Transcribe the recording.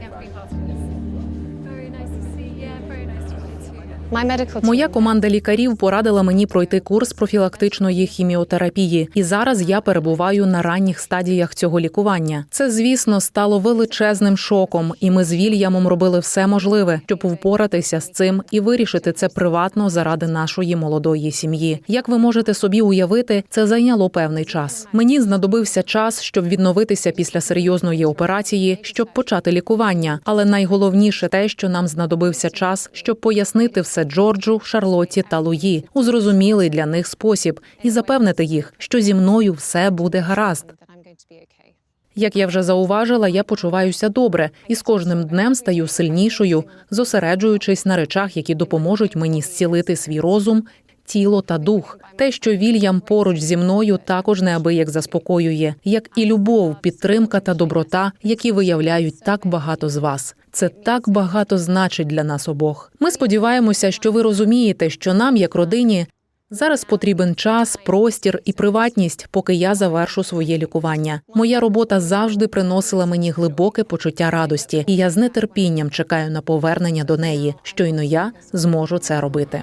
definitely positive. Моя команда лікарів порадила мені пройти курс профілактичної хіміотерапії, і зараз я перебуваю на ранніх стадіях цього лікування. Це, звісно, стало величезним шоком, і ми з Вільямом робили все можливе, щоб впоратися з цим і вирішити це приватно заради нашої молодої сім'ї. Як ви можете собі уявити, це зайняло певний час. Мені знадобився час, щоб відновитися після серйозної операції, щоб почати лікування. Але найголовніше те, що нам знадобився час, щоб пояснити все Джорджу, Шарлотті та Луї у зрозумілий для них спосіб і запевнити їх, що зі мною все буде гаразд. Як я вже зауважила, я почуваюся добре і з кожним днем стаю сильнішою, зосереджуючись на речах, які допоможуть мені зцілити свій розум, тіло та дух. Те, що Вільям поруч зі мною, також неабияк заспокоює, як і любов, підтримка та доброта, які виявляють так багато з вас. Це так багато значить для нас обох. Ми сподіваємося, що ви розумієте, що нам, як родині, Зараз потрібен час, простір і приватність, поки я завершу своє лікування. Моя робота завжди приносила мені глибоке почуття радості, і я з нетерпінням чекаю на повернення до неї. Щойно я зможу це робити.